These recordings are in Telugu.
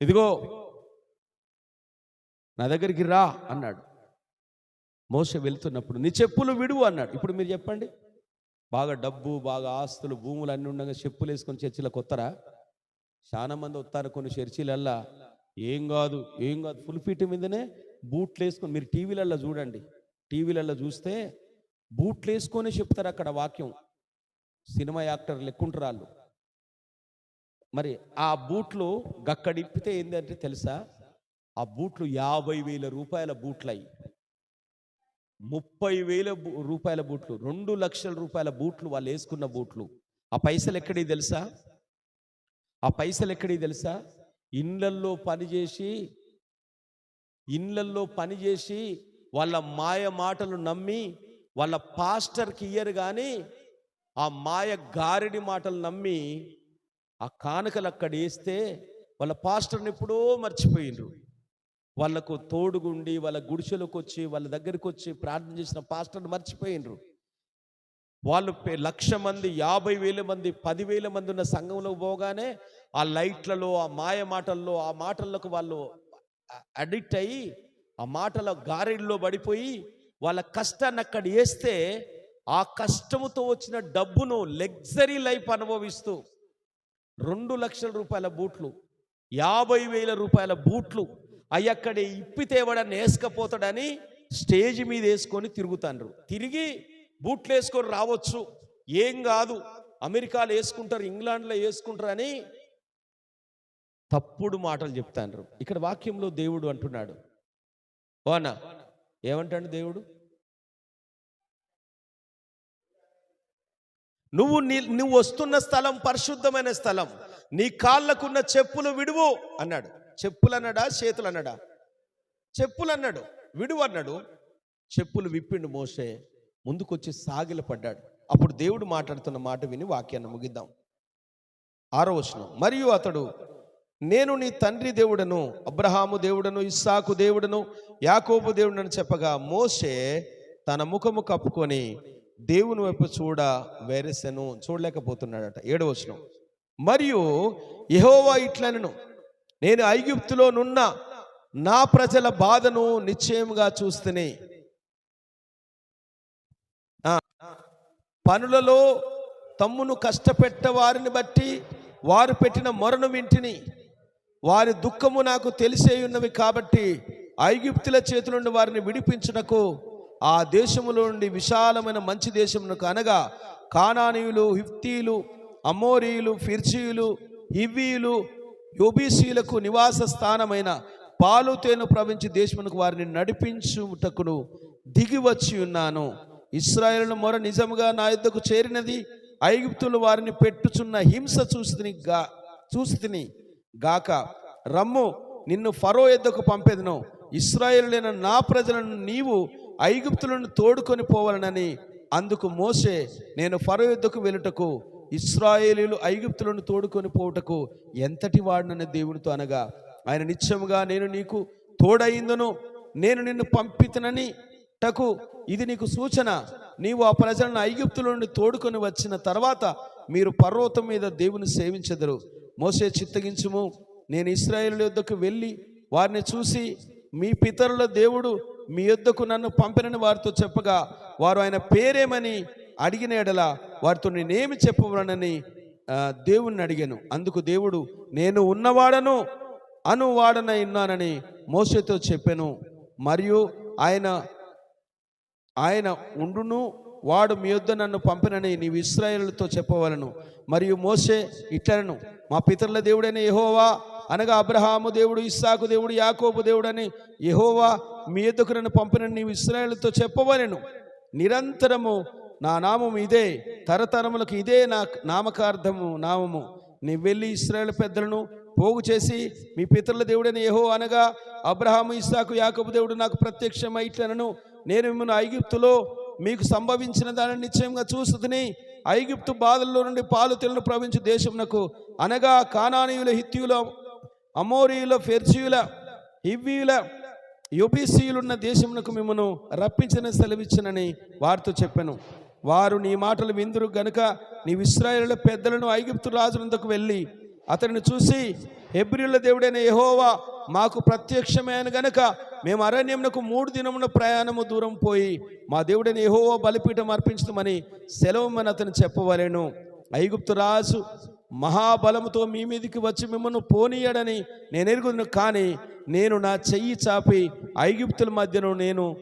ఇదిగో నా దగ్గరికి రా అన్నాడు. మోస వెళ్తున్నప్పుడు నీ చెప్పులు విడువు అన్నాడు. ఇప్పుడు మీరు చెప్పండి. బాగా డబ్బు బాగా ఆస్తులు భూములు అన్నీ ఉండగా చెప్పులు వేసుకొని చర్చిలకు కొత్తరా? చాలా మంది వస్తారు కొన్ని చర్చిలల్లా. ఏం కాదు ఏం కాదు. ఫుల్ ఫీట్ మీదనే బూట్లు వేసుకొని మీరు టీవీలల్లో చూడండి. టీవీలల్లో చూస్తే బూట్లు వేసుకొని చెప్తారు అక్కడ వాక్యం. సినిమా యాక్టర్ లెక్కుంటారు వాళ్ళు మరి ఆ బూట్లు గక్కడిప్పితే ఏంటంటే తెలుసా? ఆ బూట్లు యాభై వేల రూపాయల బూట్లు ముప్పై వేల బూ- రూపాయల బూట్లు రెండు లక్షల రూపాయల బూట్లు వాళ్ళు వేసుకున్న బూట్లు. ఆ పైసలు ఎక్కడి తెలుసా? ఆ పైసలు ఎక్కడి తెలుసా? ఇండ్లల్లో పనిచేసి ఇండ్లల్లో పనిచేసి వాళ్ళ మాయ మాటలు నమ్మి వాళ్ళ పాస్టర్కి ఇయ్యరు కానీ ఆ మాయ గారిడి మాటలు నమ్మి ఆ కానుకలు అక్కడ వేస్తే వాళ్ళ పాస్టర్ని ఎప్పుడో మర్చిపోయిండ్రు వాళ్ళకు తోడుగుండి వాళ్ళ గుడిసెలకు వచ్చి వాళ్ళ దగ్గరికి వచ్చి ప్రార్థన చేసిన పాస్టర్ని మర్చిపోయినరు వాళ్ళు లక్ష మంది యాభై వేల మంది పదివేల మంది ఉన్న సంఘంలో పోగానే ఆ లైట్లలో ఆ మాయ మాటల్లో ఆ మాటలకు వాళ్ళు అడిక్ట్ అయ్యి ఆ మాటల గారెల్లో పడిపోయి వాళ్ళ కష్టాన్ని అక్కడ వేస్తే ఆ కష్టముతో వచ్చిన డబ్బును లగ్జరీ లైఫ్ అనుభవిస్తూ రెండు లక్షల రూపాయల బూట్లు యాభై వేల రూపాయల బూట్లు అవి అక్కడ ఇప్పితేవాడని వేసుకపోతాడని స్టేజ్ మీద వేసుకొని తిరుగుతాండ్రు. తిరిగి బూట్లు వేసుకొని రావచ్చు. ఏం కాదు. అమెరికాలో వేసుకుంటారు ఇంగ్లాండ్లో వేసుకుంటారు అని తప్పుడు మాటలు చెప్తాండ్రు. ఇక్కడ వాక్యంలో దేవుడు అంటున్నాడు. ఓనా ఏమంటాడు దేవుడు? నువ్వు నీ నువ్వు వస్తున్న స్థలం పరిశుద్ధమైన స్థలం. నీ కాళ్ళకున్న చెప్పులు విడువు అన్నాడు. చెప్పులు అన్నాడా చేతులు అన్నాడా చెప్పులు అన్నాడు విడువు అన్నాడు చెప్పులు విప్పిండు మోసే ముందుకొచ్చి సాగిల పడ్డాడు. అప్పుడు దేవుడు మాట్లాడుతున్న మాట విని వాక్యాన్ని ముగిద్దాం. ఆరో వచనం. మరియు అతడు నేను నీ తండ్రి దేవుడను అబ్రహాము దేవుడను ఇస్సాకు దేవుడను యాకోబు దేవుడను చెప్పగా మోసే తన ముఖము కప్పుకొని దేవుని వైపు చూడ వేరెసెను చూడలేకపోతున్నాడట. ఏడో వచనం. మరియు యహోవా ఇట్లనను నేను ఐగుప్తులో నున్న నా ప్రజల బాధను నిశ్చయముగా చూస్తేనే. పనులలో తమ్మును కష్టపెట్ట వారిని బట్టి వారు పెట్టిన మొరను వింటిని వారి దుఃఖము నాకు తెలిసే ఉన్నవి కాబట్టి ఐగుప్తుల చేతుల నుండి వారిని విడిపించుటకు ఆ దేశములో నుండి విశాలమైన మంచి దేశమునకు అనగా కానానీయులు హిఫ్తీలు అమోరీయులు ఫిర్జీయులు హివ్వీయులు యోబీసీలకు నివాస స్థానమైన పాలు తేను ప్రవించి దేశమునకు వారిని నడిపించుటకును దిగి వచ్చి ఉన్నాను. ఇస్రాయేల్ను మొర నిజముగా నా యుద్ధకు చేరినది ఐగుప్తులు వారిని పెట్టుచున్న హింస చూసి గా చూసి గాక రమ్ము నిన్ను ఫరో ఎద్దకు పంపేదను. ఇస్రాయేలులైన నా ప్రజలను నీవు ఐగుప్తులను తోడుకొని పోవాలనని అందుకు మోసే నేను ఫరో యుద్ధకు వెళ్ళుటకు ఇస్రాయేలీలు ఐగుప్తులను తోడుకొని పోవుటకు ఎంతటి వాడినని దేవునితో అనగా ఆయన నిత్యముగా నేను నీకు తోడయిందును నేను నిన్ను పంపితనని టకు ఇది నీకు సూచన. నీవు ఆ ప్రజలను ఐగుప్తుల నుండి తోడుకొని వచ్చిన తర్వాత మీరు పర్వతం మీద దేవుని సేవించెదరు. మోసే చిత్తగించుము నేను ఇస్రాయేల్ యుద్ధకు వెళ్ళి వారిని చూసి మీ పితరుల దేవుడు మీ యొద్దకు నన్ను పంపినని వారితో చెప్పగా వారు ఆయన పేరేమని అడిగిన ఎడల వారితో నేనేమి చెప్పవనని దేవుణ్ణి అడిగాను. అందుకు దేవుడు నేను ఉన్నవాడను అనువాడనై ఉన్నానని మోసేతో చెప్పాను. మరియు ఆయన ఆయన ఉండును వాడు మీ యొద్ద నన్ను పంపినని నీవు ఇస్రాయేలుతో చెప్పవలను. మరియు మోసే ఇట్లను మా పితరుల దేవుడైన యహోవా అనగా అబ్రహాము దేవుడు ఇస్సాకు దేవుడు యాకోబు దేవుడని యహోవా మీ ఎద్దుకు నన్ను పంపిన నీవు ఇస్రాయేలుతో చెప్పవలను. నిరంతరము నా నామం ఇదే తరతరములకు ఇదే నా నామకార్థము నామము. నీ వెళ్ళి ఇస్రాయేల్ పెద్దలను పోగు చేసి మీ పితరుల దేవుడైన యెహో అనగా అబ్రహాము ఇస్సాకు యాకబు దేవుడు నాకు ప్రత్యక్షమైట్లనను నేను మిమ్మల్ని ఐగుప్తులో మీకు సంభవించిన దానిని నిశ్చయంగా చూస్తుంది ఐగుప్తు బాధల్లో నుండి పాలు తెలను ప్రవహించు దేశమునకు అనగా కానానీయుల హిత్యుల అమోరీయుల ఫెర్చియుల హివ్వీయుల యుబీసీయులున్న దేశమునకు మిమ్మను రప్పించిన సెలవిచ్చనని వారితో చెప్పాను. వారు నీ మాటలు విందురు గనుక నీ ఇస్రాయేలుల పెద్దలను ఐగుప్తు రాజునందుకు వెళ్ళి అతనిని చూసి హెబ్రిల దేవుడైన యహోవా మాకు ప్రత్యక్షమైన గనుక మేము అరణ్యమునకు మూడు దినమున ప్రయాణము దూరం పోయి మా దేవుడైన యహోవా బలిపీఠం అర్పించమని సెలవుమని అతను చెప్పవలేను. ఐగుప్తు రాజు మహాబలముతో మీ మీదికి వచ్చి మిమ్మల్ని పోనీయడని నేను ఎరుగుదును కానీ నేను నా చెయ్యి చాపి ఐగుప్తుల మధ్యను నేను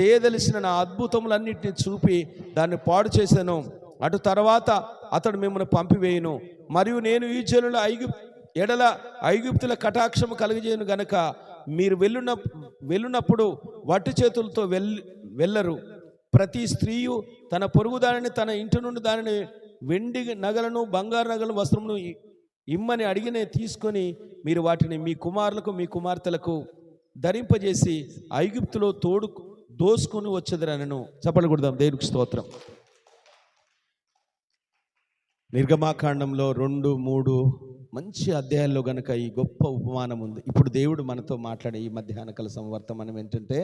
చేయదలిసిన నా అద్భుతములన్నింటినీ చూపి దాన్ని పాడు చేశాను. అటు తర్వాత అతడు మిమ్మల్ని పంపివేయును. మరియు నేను ఈ జనుల ఐగుప్ ఎడల ఐగుప్తుల కటాక్షము కలిగజేయను గనక మీరు వెళ్ళున వెళ్ళునప్పుడు వట్టి చేతులతో వెల్ వెళ్ళరు. ప్రతి స్త్రీయు తన పొరుగు దానిని తన ఇంటి నుండి దానిని వెండి నగలను బంగారు నగలను వస్త్రమును ఇమ్మని అడిగినే తీసుకొని మీరు వాటిని మీ కుమారులకు మీ కుమార్తెలకు ధరింపజేసి ఐగుప్తులో తోడు దోసుకొని వచ్చేదరనను చెప్పలు కొడదాం దేవునికి స్తోత్రం. నిర్గమాకాండంలో రెండు మూడు మంచి అధ్యాయాల్లో గనక ఈ గొప్ప ఉపమానం ఉంది. ఇప్పుడు దేవుడు మనతో మాట్లాడే ఈ మధ్యాహ్న సంవర్తం మనం ఏంటంటే